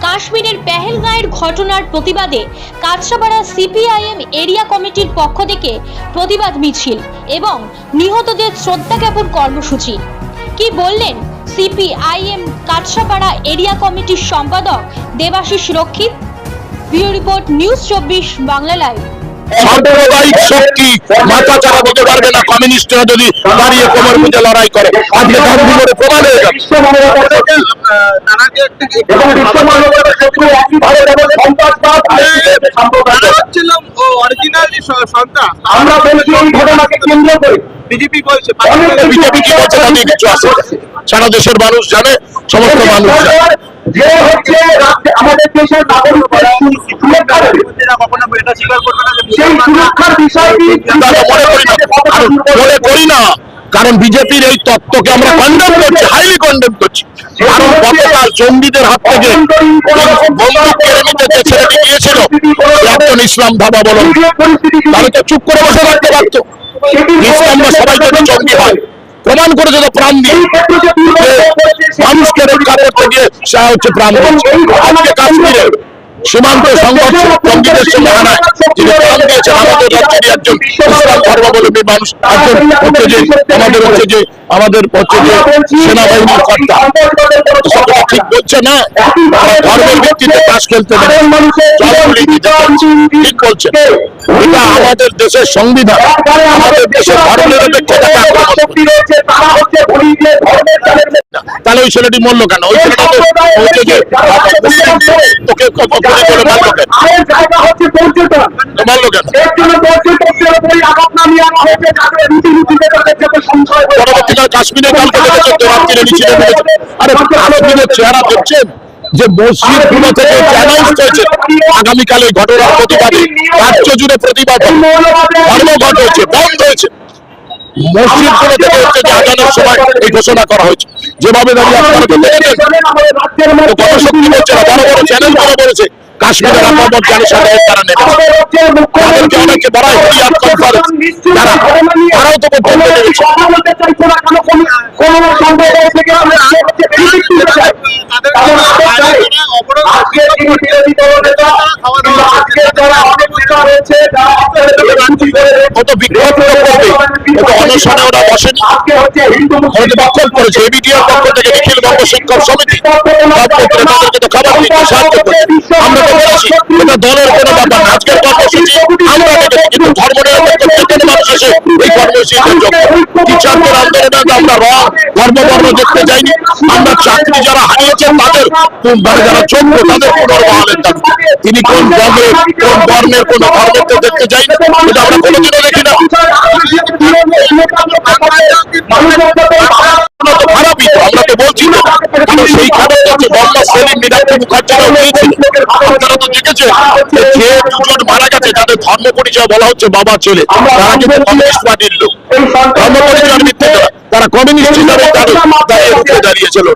কাশ্মীরের পেহেলগাঁয়ের ঘটনার প্রতিবাদে কাছড়াপাড়া সিপিআইএম এরিয়া কমিটির পক্ষ থেকে প্রতিবাদ মিছিল এবং নিহতদের শ্রদ্ধা জ্ঞাপন কর্মসূচি। কি বললেন সিপিআইএম কাছড়াপাড়া এরিয়া কমিটির সম্পাদক দেবাশিস রক্ষিত? ব্যুরো রিপোর্ট নিউজ চব্বিশ বাংলা লাইভ। সাম্প্রদায়িক শক্তি মাথা চারা দিতে পারবে না কমিউনিস্টরা যদি দাঁড়িয়ে কোমর বুঝে লড়াই করে আজকে গান্ধীগড়ে প্রমাণ হয়ে আমরা বলছি এই ঘটনাকে কেন্দ্র করে। বিজেপি বলছে বিজেপি কি বলছে কিছু আছে? সারা দেশের মানুষ জানে সমস্ত মানুষ জানে। যে হচ্ছে আমাদের দেশের নাগরিকদের সুরক্ষা দেবে কখনো এটা স্বীকার করবে না সেই সুরক্ষার বিষয়টি মনে করি না। আর করি না। কারণ বিজেপির এই তত্ত্বকে আমরা কন্ডেম করছি হাইলি কন্ডেম করছি। কারণ গতকাল জঙ্গিদের হাত থেকে বন্দুক কেড়ে নিতে যে ছেলেটি গিয়েছিল একজন ইসলাম ধাবা বলো। তাহলে তো চুপ করে বসে থাকতে পারতো। ইসলামরা সবাই যদি জঙ্গি হয় প্রমাণ করে যেত প্রাণ দিয়ে। মানুষকে রক্ষা করতে গিয়ে সে হচ্ছে প্রাণ আজকে কাশ্মীরে সীমান্ত সংঘর্ষ আমাদের একজন মানুষ আমাদের হচ্ছে যে আমাদের হচ্ছে যে সেনাবাহিনীর কর্তা। সেটা ঠিক বলছে না। ধর্মের ভিত্তিতে তাস খেলতে দেবে জলগুলি দিতে চাচ্ছে। ঠিক বলছেন এটা আমাদের দেশের সংবিধান। আমাদের দেশের তাহলে ওই ছেলেটি মরলো কেন? ওই ছেলেটা তোকে মারলো কেন। পরবর্তীকালে কাশ্মীরে কালকে মিছিলে আরে কাশ্মীরের চেহারা দেখছেন যে মসজিদগুলো থেকে অ্যানাউন্স হয়েছে আগামীকালে এই ঘটনার প্রতিবাদে রাজ্য জুড়ে প্রতিবাদ ধর্মঘট হয়েছে বন্ধ হয়েছে মসজিদগুলো থেকে হচ্ছে যে আজানের সময় এই ঘোষণা করা হয়েছে যেভাবে দাঁড়িয়ে আপনারা তো দেখেছেন আমাদের রাজ্যের তো মধ্যে কত শক্তি বলছে না বড় বড় চ্যানেল বড় বলেছে কাশ্মীরের আপামত জানিসাদের তারা নেবে তাদেরকে অনেকে বড়াই হরিয়াত কনফারেন্স তারা তারাও তো বলতে চাইছে না কেন কোন কোন সম্প্রদায় থেকে আমরা সে হচ্ছে বিজেপি দিতে চাই কারণ আমাদের চাই আজকে যিনি বিরোধী দলনেতা কিংবা আজকে যারা অনেক নেতা রয়েছে যারা আপনাদের থেকে রাজনীতি করে কত বিক্ষোভ করবে? কত অনশনে ওরা বসেনি? আজকে হচ্ছে হিন্দু আমাদের করেছে এবিটিআর পক্ষ থেকে নিখিল বঙ্গ শিক্ষক সমিতি। তাদেরকে তো খাবার দিতে সাহায্য করছে আমরা তো বলেছি এটা দলের কোনো ব্যাপার না। আজকের কর্মসূচি আমরা কিন্তু ধর্ম এসে এই কর্মসূচিতে যোগ টিচারদের আন্দোলনে আমরা রং ধর্মবর্ণ দেখতে যাইনি। আমরা চাকরি যারা হারিয়েছেন তাদের মানে যারা যোগ্য তাদের পুনর্বহালের দাবি। তিনি কোন বর্ণের কোন বর্ণের কোন ধর্মের কেউ দেখতে যাইনি এটা আমরা কোনোদিনও দেখি না। আমরা তো বলছি তো কিন্তু সেই খারাপ সেলিম মীনাক্ষী মুখার্জিরাও হয়েছিল আপনারা তো দেখেছেন যে ধর্ম পরিচয় বলা হচ্ছে বাবা ছেলে। তারা কিন্তু কমিউনিস্ট পার্টির লোক। ধর্ম পরিচয়ের ভিত্তিতে। তারা কমিউনিস্ট হিসাবে দাঁড়িয়েছিল।